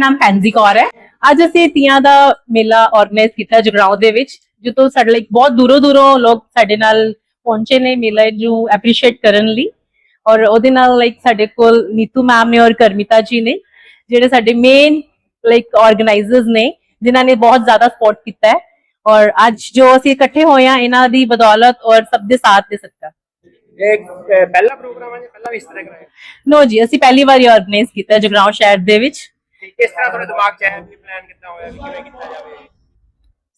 ਨਾਮ ਪੈਂਜ਼ੀ ਕੌਰ ਹੈ। ਅੱਜ ਅਸੀਂ ਤੀਆਂ ਦਾ ਮੇਲਾ ਆਰਗੇਨਾਈਜ਼ ਕੀਤਾ ਜਗਰਾਉਂ ਦੇ ਵਿੱਚ ਜਿੱਥੋਂ ਸਾਡੇ ਲਈ ਬਹੁਤ ਦੂਰੋਂ ਦੂਰੋਂ ਲੋਕ ਸਾਡੇ ਨਾਲ ਪਹੁੰਚੇ ਨੇ ਮੇਲੇ ਨੂੰ ਐਪਰੀਸ਼ੀਏਟ ਕਰਨ ਲਈ। ਔਰ ਉਹਦੇ ਨਾਲ ਲਾਈਕ ਸਾਡੇ ਕੋਲ ਨੀਤੂ ਮੈਮ ਨੇ ਔਰ ਕਰਮਿਤਾ ਜੀ ਨੇ ਜਿਹੜੇ ਸਾਡੇ ਮੇਨ ਲਾਈਕ ਆਰਗੇਨਾਈਜ਼ਰਸ ਨੇ ਜਿਨ੍ਹਾਂ ਨੇ ਬਹੁਤ ਜ਼ਿਆਦਾ ਸਪੋਰਟ ਕੀਤਾ ਹੈ। ਔਰ ਅੱਜ ਜੋ ਅਸੀਂ ਇਕੱਠੇ ਹੋਏ ਹਾਂ ਇਹਨਾਂ ਦੀ ਬਦੌਲਤ ਔਰ ਸਭ ਦੇ ਸਾਥ ਦੇ ਸਦਕਾ। ਇਹ ਪਹਿਲਾ ਪ੍ਰੋਗਰਾਮ ਹੈ ਜਾਂ ਪਹਿਲਾਂ ਵੀ ਇਸ ਤਰ੍ਹਾਂ ਕਰਾਇਆ? ਨੋ ਜੀ ਅਸੀਂ ਪਹਿਲੀ ਵਾਰੀ ਆਰਗੇਨਾਈਜ਼ ਕੀਤਾ ਜਗਰਾਉਂ ਸ਼ਹਿਰ ਦੇ ਵਿੱਚ। ਕਿਸ ਤਰ੍ਹਾਂ ਤੁਹਾਡੇ ਦਿਮਾਗ 'ਚ ਆਇਆ ਵੀ ਪਲਾਨ ਕਿੱਦਾਂ ਹੋਇਆ ਵੀ ਕਿਵੇਂ ਕੀਤਾ ਜਾਵੇ?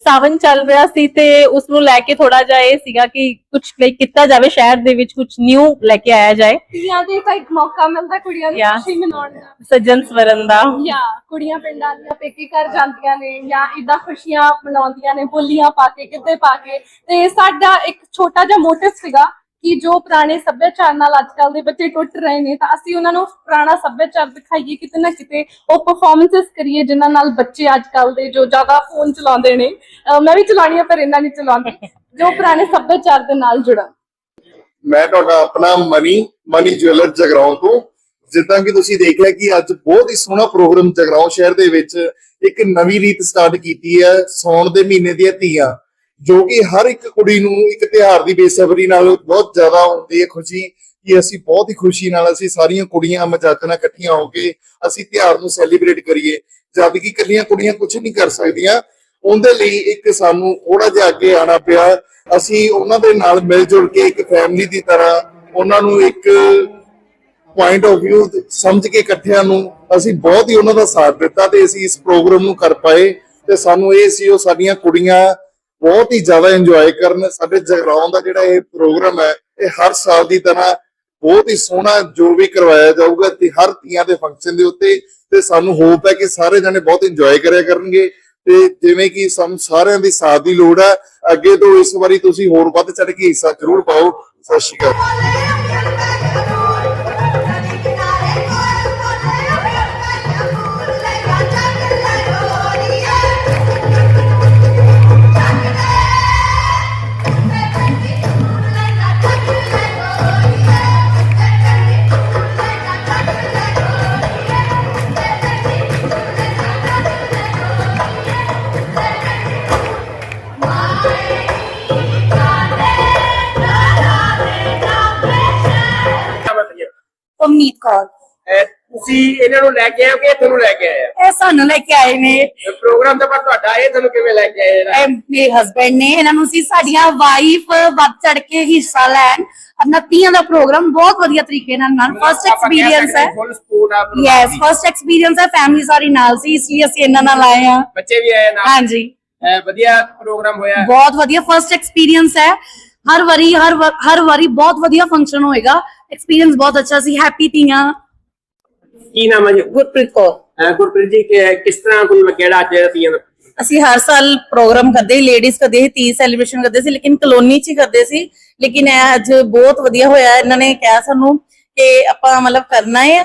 ਸਾਵਨ ਚੱਲ ਰਿਹਾ ਸੀ ਤੇ ਉਸ ਨੂੰ ਲੈ ਕੇ ਥੋੜਾ ਜਿਹਾ ਇਹ ਸੀਗਾ ਕਿ ਕੁਝ ਲਾਈਕ ਕੀਤਾ ਜਾਵੇ ਸ਼ਹਿਰ ਦੇ ਵਿੱਚ ਕੁਝ ਨਿਊ ਲੈ ਕੇ ਆਇਆ ਜਾਏ। ਤੀਆਂ ਦੇ ਤਾਂ ਇੱਕ ਮੌਕਾ ਮਿਲਦਾ ਕੁੜੀਆਂ Yeah. ਖੁਸ਼ੀ ਮਨਾਉਣ ਦਾ। ਸੱਜਣ ਸਵਰਨ ਦਾ। ਜਾਂ ਕੁੜੀਆਂ ਪਿੰਡਾਂ ਦੀਆਂ ਪੇਕੇ ਘਰ ਜਾਂਦੀਆਂ ਨੇ ਜਾਂ ਇਦਾਂ ਖੁਸ਼ੀਆਂ ਮਨਾਉਂਦੀਆਂ ਨੇ ਬੋਲੀਆਂ ਪਾ ਕੇ ਕਿੱਦੇ ਪਾ ਕੇ ਤੇ ਸਾਡਾ ਇੱਕ ਛੋਟਾ ਜਿਹਾ ਮੋਟਿਵ ਸੀਗਾ ਕਿ ਜੋ ਪੁਰਾਣੇ ਸੱਭਿਆਚਾਰ ਨਾਲ ਅੱਜਕੱਲ ਦੇ ਬੱਚੇ ਟੁੱਟ ਰਹੇ ਨੇ, ਤਾਂ ਅਸੀਂ ਉਹਨਾਂ ਨੂੰ ਪੁਰਾਣਾ ਸੱਭਿਆਚਾਰ ਦਿਖਾਈਏ, ਕਿਤੇ ਨਾ ਕਿਤੇ ਉਹ ਪਰਫਾਰਮੈਂਸਸ ਕਰੀਏ ਜਿਨ੍ਹਾਂ ਨਾਲ ਬੱਚੇ ਅੱਜਕੱਲ ਦੇ ਜੋ ਜ਼ਿਆਦਾ ਫੋਨ ਚਲਾਉਂਦੇ ਨੇ ਮੈਂ ਵੀ ਚਲਾਉਣੀ ਆ, ਪਰ ਇੰਨਾ ਨਹੀਂ ਚਲਾਉਂਦੀ, ਜੋ ਪੁਰਾਣੇ ਸੱਭਿਆਚਾਰ ਦੇ ਨਾਲ ਜੁੜਨ। ਮੈਂ ਤੁਹਾਡਾ ਆਪਣਾ ਮਨੀ ਮਨੀ ਜੁਐਲਰ ਜਗਰਾਉਂ ਤੋਂ। ਜਿੱਦਾਂ ਕਿ ਤੁਸੀਂ ਦੇਖ ਲਿਆ ਕਿ ਅੱਜ ਬਹੁਤ ਹੀ ਸੋਹਣਾ ਪ੍ਰੋਗਰਾਮ ਜਗਰਾਉਂ ਸ਼ਹਿਰ ਦੇ ਵਿੱਚ ਇੱਕ ਨਵੀਂ ਰੀਤ ਸਟਾਰਟ ਕੀਤੀ ਹੈ ਸੌਣ ਦੇ ਮਹੀਨੇ ਦੀਆਂ ਧੀਆਂ ਜੋ ਕਿ ਹਰ ਇੱਕ ਕੁੜੀ ਨੂੰ ਇੱਕ ਤਿਉਹਾਰ ਦੀ ਬੇਸਬਰੀ ਨਾਲ ਬਹੁਤ ਜ਼ਿਆਦਾ ਹੁੰਦੀ ਹੈ ਖੁਸ਼ੀ, ਕਿ ਅਸੀਂ ਬਹੁਤ ਹੀ ਖੁਸ਼ੀ ਨਾਲ ਅਸੀਂ ਸਾਰੀਆਂ ਕੁੜੀਆਂ ਮਜਾਜਣਾ ਇਕੱਠੀਆਂ ਹੋ ਕੇ ਅਸੀਂ ਤਿਉਹਾਰ ਨੂੰ ਸੈਲੀਬ੍ਰੇਟ ਕਰੀਏ, ਜਦ ਕਿ ਇਕੱਲੀਆਂ ਕੁੜੀਆਂ ਕੁਝ ਨਹੀਂ ਕਰ ਸਕਦੀਆਂ। ਉਹਦੇ ਲਈ ਇੱਕ ਸਾਨੂੰ ਥੋੜਾ ਜਿਹਾ ਅੱਗੇ ਆਣਾ ਪਿਆ। ਅਸੀਂ ਉਹਨਾਂ ਦੇ ਨਾਲ ਮਿਲ ਜੁਲ ਕੇ ਇੱਕ ਫੈਮਿਲੀ ਦੀ ਤਰ੍ਹਾਂ ਉਹਨਾਂ ਨੂੰ ਇੱਕ ਪੁਆਇੰਟ ਆਫ View ਸਮਝ ਕੇ ਇਕੱਠਿਆਂ ਨੂੰ ਅਸੀਂ ਬਹੁਤ ਹੀ ਉਹਨਾਂ ਦਾ ਸਾਥ ਦਿੱਤਾ ਤੇ ਅਸੀਂ ਇਸ ਪ੍ਰੋਗਰਾਮ ਨੂੰ ਕਰ ਪਾਏ। ਤੇ ਸਾਨੂੰ ਇਹ ਸੀ ਉਹ ਸਾਡੀਆਂ ਕੁੜੀਆਂ ਬਹੁਤ ਹੀ ਜ਼ਿਆਦਾ ਇੰਜੋਏ ਕਰਨ। ਸਾਡੇ ਜਗਰਾਉਂ ਦਾ ਜਿਹੜਾ ਇਹ ਪ੍ਰੋਗਰਾਮ ਹੈ, ਇਹ ਹਰ ਸਾਲ ਦੀ ਤਰ੍ਹਾਂ ਬਹੁਤ ਹੀ ਸੋਹਣਾ ਜੋ ਵੀ ਕਰਵਾਇਆ ਜਾਊਗਾ, ਤੇ ਹਰ ਤੀਆਂ ਦੇ ਫੰਕਸ਼ਨ ਦੇ ਉੱਤੇ ਤੇ ਸਾਨੂੰ ਹੋਪ ਹੈ ਕਿ ਸਾਰੇ ਜਣੇ ਬਹੁਤ ਇੰਜੋਏ ਕਰਿਆ ਕਰਨਗੇ। ਤੇ ਜਿਵੇਂ ਕਿ ਸਾਨੂੰ ਸਾਰਿਆਂ ਦੀ ਸਾਥ ਦੀ ਲੋੜ ਹੈ, ਅੱਗੇ ਤੋਂ ਇਸ ਵਾਰੀ ਤੁਸੀਂ ਹੋਰ ਵੱਧ ਚੜ ਕੇ ਹਿੱਸਾ ਜ਼ਰੂਰ ਪਾਓ। ਸਤਿ ਸ਼੍ਰੀ ਅਕਾਲ। ਕੌਰ ਅਹ, ਤੁਸੀਂ ਇਹਨਾਂ ਨੂੰ ਲੈ ਕੇ ਆਏ ਹੋ ਕਿ ਇਹ ਤੁਹਾਨੂੰ ਲੈ ਕੇ ਆਏ ਆ? ਇਹ ਸਾਨੂੰ ਲੈ ਕੇ ਆਏ ਨੇ। ਇਹ ਪ੍ਰੋਗਰਾਮ ਤਾਂ ਪਰ ਤੁਹਾਡਾ ਇਹ ਤੁਹਾਨੂੰ ਕਿਵੇਂ ਲੈ ਕੇ ਆਏ? ਇਹ ਮੇਰੇ ਹਸਬੰਡ ਨੇ ਇਹਨਾਂ ਨੂੰ ਸੀ ਸਾਡੀਆਂ ਵਾਈਫ ਵੱਧ ਚੜ ਕੇ ਹਿੱਸਾ ਲੈਣ। ਆਪਣਾ ਤੀਆਂ ਦਾ ਪ੍ਰੋਗਰਾਮ ਬਹੁਤ ਵਧੀਆ ਤਰੀਕੇ ਨਾਲ ਨਾਲ ਫਰਸਟ ਐਕਸਪੀਰੀਅੰਸ ਹੈ। ਆ ਯੈਸ। ਫਰਸਟ ਐਕਸਪੀਰੀਅੰਸ ਹੈ ਫੈਮਿਲੀ ਸਾਰੀ ਨਾਲ ਸੀ ਇਸ ਲਈ ਅਸੀਂ ਇਹਨਾਂ ਨਾਲ ਆਏ ਹਾਂ। ਬੱਚੇ ਵੀ ਆਏ ਨਾਲ? ਹਾਂਜੀ। ਵਧੀਆ ਪ੍ਰੋਗਰਾਮ ਹੋਇਆ? ਬਹੁਤ ਵਧੀਆ ਫਰਸਟ ਐਕਸਪੀਰੀਅੰਸ ਹੈ। ਹਰ ਵਾਰੀ ਹਰ ਵਾ- ਹਰ ਵਾਰੀ ਬਹੁਤ ਵਧੀਆ ਫੰਕਸ਼ਨ ਹੋਏਗਾ। ਐਕਸਪੀਰੀਅੰਸ ਬਹੁਤ ਅੱਛਾ ਸੀ ਹੈਪੀ ਤੀਆਂ ਕੀ ਨਾਮ ਹੈ ਜੀ? ਗੁਰਪ੍ਰੀਤ ਕੌਰ। ਅਹ, ਗੁਰਪ੍ਰੀਤ ਜੀ ਕਿ- ਕਿਸ ਤਰ੍ਹਾਂ ਕੋਈ ਕਿਹੜਾ ਅੱਜ ਤੀਆਂ ਦਾ? ਅਸੀਂ ਹਰ ਸਾਲ ਪ੍ਰੋਗਰਾਮ ਕਰਦੇ ਲੇਡੀਜ਼ ਕਰਦੇ ਸੀ ਤੀ ਸੈਲੀਬ੍ਰੇਸ਼ਨ ਕਰਦੇ ਸੀ ਲੇਕਿਨ ਕਲੋਨੀ 'ਚ ਹੀ ਕਰਦੇ ਸੀ। ਲੇਕਿਨ ਇਹ ਅੱਜ ਬਹੁਤ ਵਧੀਆ ਹੋਇਆ ਇਹਨਾਂ ਨੇ ਕਿਹਾ ਸਾਨੂੰ ਕਿ ਆਪਾਂ ਮਤਲਬ ਕਰਨਾ ਹੈ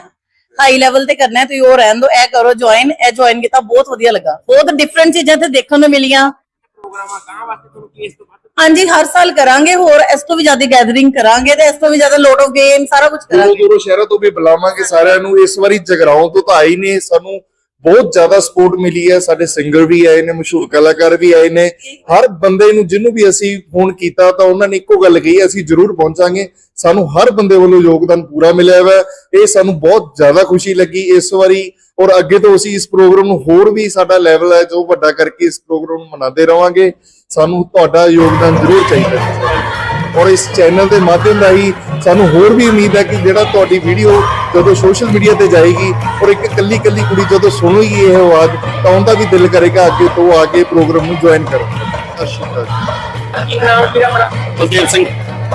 ਹਾਈ ਲੈਵਲ ਤੇ ਕਰਨਾ ਹੈ ਤੁਸੀਂ ਉਹ ਰਹਿਣ ਦਿਓ ਇਹ ਕਰੋ ਜੁਆਇਨ ਇਹ ਜੁਆਇਨ ਕੀਤਾ ਬਹੁਤ ਵਧੀਆ ਲੱਗਾ। ਬਹੁਤ ਡਿਫਰੈਂਟ ਚੀਜ਼ਾਂ ਤੇ ਦੇਖਣ ਨੂੰ ਮਿਲੀਆਂ। ਪ੍ਰੋਗਰਾਮ ਗਾਂ ਵਾਸਤੇ ਤੁਹਾਨੂੰ ਕੀ ਇਸ ਤੋਂ ਵੱਧ ਹਾਂਜੀ ਹਰ ਸਾਲ ਕਰਾਂਗੇ ਹੋਰ ਇਸ ਤੋਂ ਵੀ ਜ਼ਿਆਦਾ ਗੈਦਰਿੰਗ ਕਰਾਂਗੇ ਤੇ ਇਸ ਤੋਂ ਵੀ ਜ਼ਿਆਦਾ ਲੋਟ ਆਫ ਗੇਮ ਸਾਰਾ ਕੁਝ ਦੂਰੋਂ ਕਰਾਂਗੇ। ਦੂਰੋਂ ਸ਼ਹਿਰਾਂ ਤੋਂ ਵੀ ਬੁਲਾਵਾਂਗੇ ਸਾਰਿਆਂ ਨੂੰ। ਇਸ ਵਾਰੀ ਜਗਰਾਉਂ ਤੋਂ ਤਾਂ ਆਈ ਨੇ ਸਾਨੂੰ ਬਹੁਤ ਜ਼ਿਆਦਾ ਸਪੋਰਟ ਮਿਲੀ ਹੈ। ਸਾਡੇ ਸਿੰਗਰ ਵੀ ਆਏ ਨੇ ਮਸ਼ਹੂਰ ਕਲਾਕਾਰ ਵੀ ਆਏ ਨੇ। ਹਰ ਬੰਦੇ ਨੂੰ ਜਿਹਨੂੰ ਵੀ ਅਸੀਂ ਫੋਨ ਕੀਤਾ ਤਾਂ ਉਹਨਾਂ ਨੇ ਇੱਕੋ ਗੱਲ ਕਹੀ ਅਸੀਂ ਜ਼ਰੂਰ ਪਹੁੰਚਾਂਗੇ। ਸਾਨੂੰ ਹਰ ਬੰਦੇ ਵੱਲੋਂ ਯੋਗਦਾਨ ਪੂਰਾ ਮਿਲਿਆ ਹੈ ਇਹ ਸਾਨੂੰ ਬਹੁਤ ਜ਼ਿਆਦਾ ਖੁਸ਼ੀ ਲੱਗੀ। ਇਸ ਵਾਰੀ ਔਰ ਅੱਗੇ ਤੋਂ ਅਸੀਂ ਇਸ ਪ੍ਰੋਗਰਾਮ ਨੂੰ ਹੋਰ ਵੀ ਸਾਡਾ ਲੈਵਲ ਹੈ ਜੋ ਵੱਡਾ ਕਰਕੇ ਇਸ ਪ੍ਰੋਗਰਾਮ ਨੂੰ ਮਨਾਉਂਦੇ ਰਵਾਂਗੇ ਸਾਨੂੰ ਤੁਹਾਡਾ ਯੋਗਦਾਨ ਜ਼ਰੂਰ ਚਾਹੀਦਾ ਹੈ। ਔਰ ਇਸ ਚੈਨਲ ਦੇ ਮਾਧਿਅਮ ਰਾਹੀਂ ਸਾਨੂੰ ਹੋਰ ਵੀ ਉਮੀਦ ਹੈ ਕਿ ਜਿਹੜਾ ਤੁਹਾਡੀ ਵੀਡੀਓ ਜਦੋਂ ਸੋਸ਼ਲ ਮੀਡੀਆ ਤੇ ਜਾਏਗੀ ਔਰ ਇੱਕ ਕੱਲੀ ਕੱਲੀ ਕੁੜੀ ਜਦੋਂ ਸੁਣੇਗੀ ਇਹ ਆਵਾਜ਼ ਤਾਂ ਉਹਦਾ ਵੀ ਦਿਲ ਕਰੇਗਾ ਅੱਗੇ ਤੋਂ ਆ ਕੇ ਪ੍ਰੋਗਰਾਮ ਨੂੰ ਜੁਆਇਨ ਕਰਨ ਦਾ। ਸਤਿ ਸ਼੍ਰੀ ਅਕਾਲ ਕੀ ਨਾਮ ਹੈ? ਵੀਰਾ ਬੜਾ ਬਲਦੇਵ ਸਿੰਘ।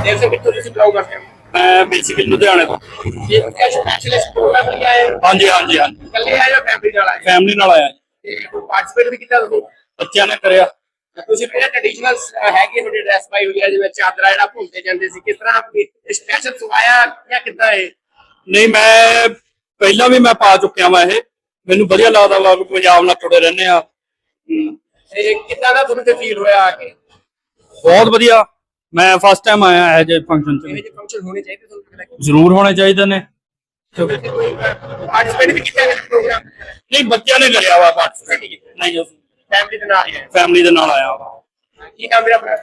ਦੇਰ ਸੇ ਕਿੱਥੋਂ ਤੁਸੀਂ ਬਲੌਗ ਕਰਦੇ ਹੋ? ਮੈਂ ਬੇਸਿਕਲੀ ਲੁਧਿਆਣੇ ਤੋਂ। ਇਹ ਕੈਸ਼ ਸਪੈਸ਼ਲਿਸਟ ਪ੍ਰੋਗਰਾਮ ਲਈ ਆਏ ਹੋ? ਹਾਂਜੀ ਹਾਂਜੀ ਹਾਂਜੀ। ਇਕੱਲੇ ਆਏ ਹੋ ਫੈਮਿਲੀ ਨਾਲ ਆਏ? ਹੋ? ਫੈਮਿਲੀ ਨਾਲ ਆਇਆ ਜੀ। ਤੇ ਪਾਰਟਿਸਿਪੇਟ ਵੀ ਕੀਤਾ ਤੁਸੀਂ ਬੱਚਿਆਂ ਨੇ ਕਰਿਆ। ਤੁਸੀਂ ਪਹਿਲਾਂ ਟ੍ਰੈਡੀਸ਼ਨਲ ਹੈਗੀ ਤੁਹਾਡੀ ਡਰੈਸ ਪਾਈ ਹੋਈ ਹੈ ਜਿਵੇਂ ਚਾਦਰਾ ਜਿਹੜਾ ਭੁੰਨਦੇ ਜਾਂਦੇ ਸੀ ਕਿਸ ਤਰ੍ਹਾਂ ਸਪੈਸ਼ਲ ਸਵਾਇਆ ਜਾਂ ਕਿੱਦਾਂ ਇਹ? ਨਹੀਂ ਮੈਂ ਪਹਿਲਾਂ ਵੀ ਮੈਂ ਪਾ ਚੁੱਕਿਆ ਵਾਂ ਇਹ। ਮੈਨੂੰ ਵਧੀਆ ਲੱਗਦਾ ਵਾ ਪੰਜਾਬ ਨਾਲ ਜੁੜੇ ਰਹਿੰਦੇ ਆ। ਹਮ, ਇਹ ਕਿੱਦਾਂ ਦਾ ਤੁਹਾਨੂੰ ਤੇ ਫੀਲ ਹੋਇਆ ਆ ਕੇ? ਬਹੁਤ ਵਧੀਆ। ਮੈਂ ਫਸਟ ਟਾਈਮ ਆਇਆ ਇਹ ਜੇ ਫੰਕਸ਼ਨ ਇਹੋ ਚ ਜਿਹੇ ਫੰਕਸ਼ਨ ਹੋਣੇ ਚਾਹੀਦੇ ਤੁਹਾਨੂੰ ਲੱਗਦਾ ਕਿ ਜ਼ਰੂਰ ਹੋਣੇ ਚਾਹੀਦੇ ਨੇ। ਪਾਰਟਿਸਿਪੇਟ ਵੀ ਕੀਤਾ ਹੈ ਪ੍ਰੋਗਰਾਮ ਨਹੀਂ ਬੱਚਿਆਂ ਨੇ ਕਰਿਆ ਵਾ ਪਾਰਟਿਸਪੇਟ ਨਹੀਂ ਫੈਮਿਲੀ ਦੇ ਨਾਲ ਹੈ ਫੈਮਿਲੀ ਦੇ ਨਾਲ ਆਇਆ ਵਾ। ਕੀ ਨਾਮ ਮੇਰਾ ਭਰਾ?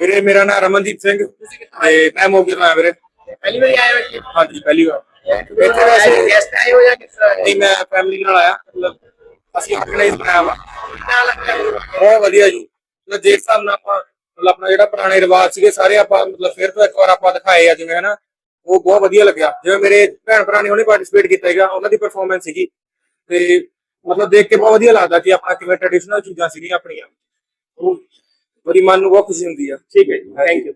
ਵੀਰੇ ਮੇਰਾ ਨਾਮ ਰਮਨਦੀਪ ਸਿੰਘ। ਤੇ ਮੈਂ ਮੋਗੇ ਤੋਂ ਆਇਆ ਵੀਰੇ। ਪਹਿਲੀ ਵਾਰੀ ਆਏ ਹੋ ਹਾਂਜੀ ਪਹਿਲੀ ਵਾਰ। ਇੱਥੇ ਵੈਸੇ ਗੈਸਟ ਆਏ ਹੋ ਜਾਂ ਕਿਸ ਤਰ੍ਹਾਂ? ਨਹੀਂ ਮੈਂ ਫੈਮਿਲੀ ਨਾਲ ਆਇਆ। ਮਤਲਬ ਅਸੀਂ ਆਰਗੇਨਾਈਜ਼ ਬਣਾਇਆ ਵਾ? ਬਹੁਤ ਵਧੀਆ ਜੀ। ਹਿਸਾਬ ਨਾਲ ਆਪਾਂ ਮਤਲਬ ਆਪਣਾ ਜਿਹੜਾ ਪੁਰਾਣੇ ਰਿਵਾਜ ਸੀਗੇ ਸਾਰੇ ਆਪਾਂ ਮਤਲਬ ਫਿਰ ਤੋਂ ਇੱਕ ਵਾਰ ਆਪਾਂ ਦਿਖਾਏ ਆ ਜਿਵੇਂ ਹਨਾ ਉਹ ਬਹੁਤ ਵਧੀਆ ਲੱਗਿਆ। ਜਿਵੇਂ ਮੇਰੇ ਭੈਣ ਭਰਾ ਨੇ ਉਹਨੇ ਪਾਰਟਿਸਿਪੇਟ ਕੀਤਾ ਹੈਗਾ ਉਹਨਾਂ ਦੀ ਪਰਫਾਰਮੈਂਸ ਸੀਗੀ। ਤੇ ਮਤਲਬ ਦੇਖ ਕੇ ਬਹੁਤ ਵਧੀਆ ਲੱਗਦਾ ਕਿ ਆਪਣਾ ਕਿਵੇਂ ਟ੍ਰੈਡੀਸ਼ਨਲ ਚੀਜ਼ਾਂ ਸੀਗੀਆਂ ਆਪਣੀਆਂ। ਉਹ ਬੜੀ ਮਨ ਨੂੰ ਬਹੁਤ ਖੁਸ਼ੀ ਹੁੰਦੀ ਆ। ਠੀਕ ਹੈ ਜੀ ਥੈਂਕ ਯੂ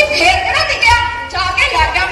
ਕਿ ਫੇਰ ਕਿਹੜਾ ਟਿਕਿਆ ਜਾ ਕੇ ਲੱਗ ਗਿਆ